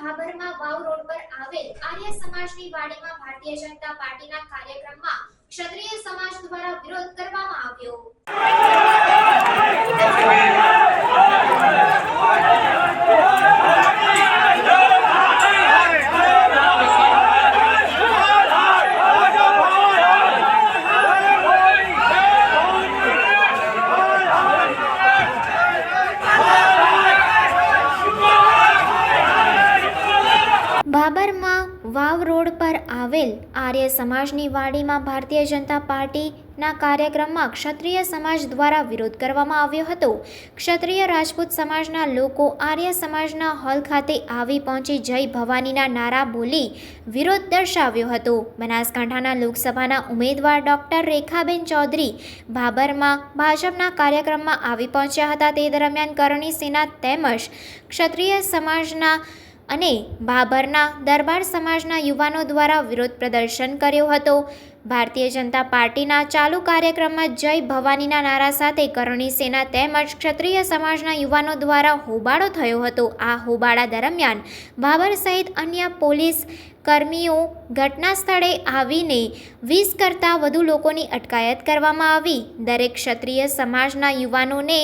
ભાભરમાં વાવ road પર આવેલ આર્ય સમાજની વાડીમાં ભારતીય જનતા પાર્ટીના કાર્યક્રમમાં ક્ષત્રિય સમાજ દ્વારા વિરોધ કરવામાં આવ્યો બાબરમાં વાવ રોડ પર આવેલ આર્ય સમાજની વાડીમાં ભારતીય જનતા પાર્ટીના કાર્યક્રમમાં ક્ષત્રિય સમાજ દ્વારા વિરોધ કરવામાં આવ્યો હતો. ક્ષત્રિય રાજપૂત સમાજના લોકો આર્ય સમાજના હોલ ખાતે આવી પહોંચી જય ભવાનીના નારા બોલી વિરોધ દર્શાવ્યો હતો. બનાસકાંઠાના લોકસભાના ઉમેદવાર ડોક્ટર રેખાબેન ચૌધરી ભાબરમાં ભાજપના કાર્યક્રમમાં આવી પહોંચ્યા હતા. તે દરમિયાન કરણી સેના તેમજ ક્ષત્રિય સમાજના અને ભાભરના દરબાર સમાજના યુવાનો દ્વારા વિરોધ પ્રદર્શન કર્યો હતો. ભારતીય જનતા પાર્ટીના ચાલુ કાર્યક્રમમાં જય ભવાનીના નારા સાથે કરણી સેના તેમજ ક્ષત્રિય સમાજના યુવાનો દ્વારા હોબાળો થયો હતો. આ હોબાળા દરમિયાન બાબર સહિત અન્ય પોલીસ કર્મીઓ ઘટના સ્થળે આવીને વીસ કરતાં વધુ લોકોની અટકાયત કરવામાં આવી. દરેક ક્ષત્રિય સમાજના યુવાનોને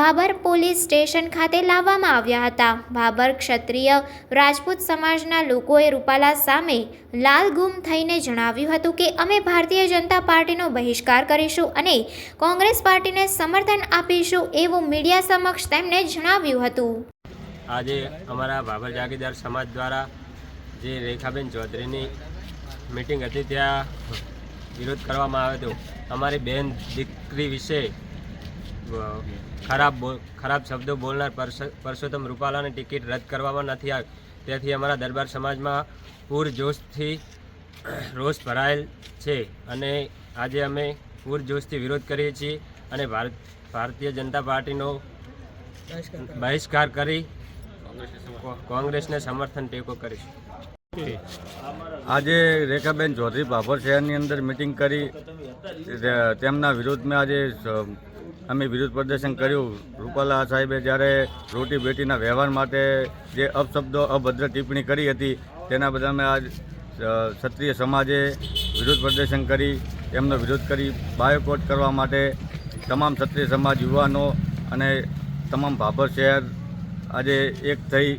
ભાબર પોલીસ સ્ટેશન ખાતે લાવવામાં આવ્યા હતા. ભાબર ક્ષત્રિય રાજપૂત સમાજના લોકોએ રૂપાલા સામે લાલ ગુમ થઈને જણાવ્યું હતું કે, અમે ભારતીય જનતા પાર્ટીનો બહિષ્કાર કરીશું અને કોંગ્રેસ પાર્ટીને સમર્થન આપીશું, એવું મીડિયા સમક્ષ તેમણે જણાવ્યું હતું. આજે અમારા ભાભર જાગીરદાર સમાજ દ્વારા જે રેખાબેન ચૌધરીની મિટિંગ હતી ત્યાં વિરોધ કરવામાં આવ્યો હતો. અમારી બેન દીકરી વિશે ખરાબ ખરાબ શબ્દો બોલનાર પરસ- પરસોત્તમ રૂપાલાની ટિકિટ રદ કરવામાં નથી આવી. તેથી અમારા દરબાર સમાજમાં પૂરજોશથી રોષ ભરાયેલ છે અને આજે અમે પૂરજોશથી વિરોધ કરીએ છીએ અને ભારત ભારતીય જનતા પાર્ટીનો બહિષ્કાર કરી કોંગ્રેસને સમર્થન ટેકો કરીશું. આજે રેખાબેન ચૌધરી ભાભર શહેરની અંદર મિટિંગ કરી. તેમના વિરોધમાં આજે, અમે વિરોધ પ્રદર્શન કર્યું. રૂપાલા સાહેબે જ્યારે રોટી બેટીના વ્યવહાર માટે જે અપશબ્દો, અભદ્ર ટિપ્પણી કરી હતી, તેના બદલ અમે આજ ક્ષત્રિય સમાજે વિરોધ પ્રદર્શન કરી. તેમનો વિરોધ કરી બાયોકોટ કરવા માટે તમામ ક્ષત્રિય સમાજ યુવાનો અને તમામ ભાભર શહેર આજે એક થઈ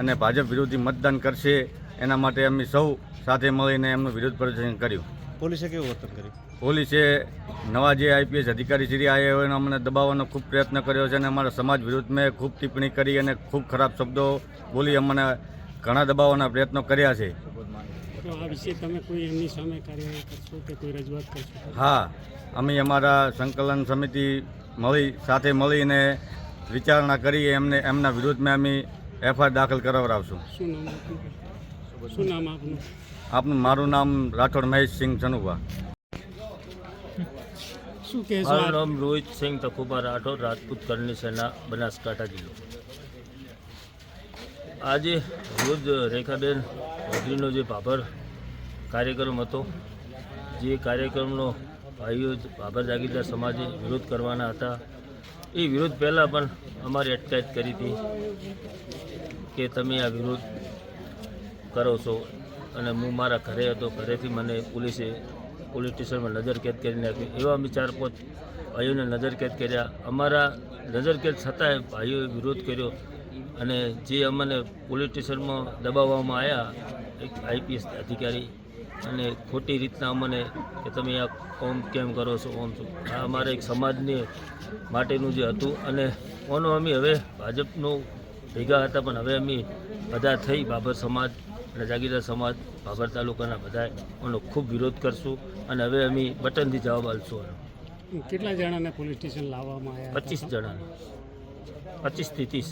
અને ભાજપ વિરોધી મતદાન કરશે. એના માટે અમે સૌ સાથે મળીને એમનું વિરોધ પ્રદર્શન કર્યું. પોલીસે કેવું વર્તન કર્યું? પોલીસે નવા જે આઈપીએસ અધિકારી શ્રી આવ્યા હોય એને અમને દબાવવાનો ખૂબ પ્રયત્ન કર્યો છે અને અમારા સમાજ વિરુદ્ધ મેં ખૂબ ટિપ્પણી કરી અને ખૂબ ખરાબ શબ્દો બોલી અમને ઘણા દબાવવાના પ્રયત્નો કર્યા છે. તો આ વિશે તમે કોઈ એમની સામે કાર્યવાહી કરશો કે કોઈ રજૂઆત કરશો? હા અમે અમારા સંકલન સમિતિ મળી સાથે મળીને વિચારણા કરી એમને એમના વિરુદ્ધમાં અમે એફઆઈઆર દાખલ કરાવડાવશું. શું નામ આપનું? આપનું મારું નામ રાઠોડ મહેશસિંહ ચનુભા શું કહેશો મારું નામ રોહિત સિંહ તકુબા રાઠોડ રાજપૂત કરની સેના બનાસકાંઠા જિલ્લો. આજે રોજ રેખાબેન ચૌધરીનો જે ભાભર કાર્યક્રમ હતો જે કાર્યક્રમનો ભાઈઓ ભાભર જાગીરદાર સમાજે વિરોધ કરવાના હતા એ વિરોધ પહેલાં પણ અમારી અટકાયત કરી હતી કે તમે આ વિરોધ કરો છો? અને હું મારા ઘરે હતો, ઘરેથી મને પોલીસે, પોલીસ સ્ટેશનમાં નજરકેદ કરી નાખી. એવા અમે ચાર, પાંચ ભાઈઓને નજરકેદ કર્યા. અમારા નજરકેદ છતાંય ભાઈઓએ વિરોધ કર્યો. અને જે અમને પોલીસ સ્ટેશનમાં દબાવવામાં આવ્યા એક આઈપીએસ અધિકારી, અને ખોટી રીતના અમને કે તમે આ કોમ કેમ કરો છો, ઓમ છો. આ અમારા એક સમાજને માટેનું જે હતું. અને ઓનો અમે હવે ભાજપનું ભેગા હતા, પણ હવે અમે બધા થઈ બાબર સમાજ. અને જાગીરદાર સમાજ ભાભર તાલુકાના બધા એનો ખૂબ વિરોધ કરશું અને હવે અમે બટનથી જવાબ આપશું એનો. કેટલા જણાને પોલીસ સ્ટેશન લાવવામાં આવ્યા પચીસ જણાને. પચીસથી ત્રીસ.